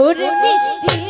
ওরে মিষ্টি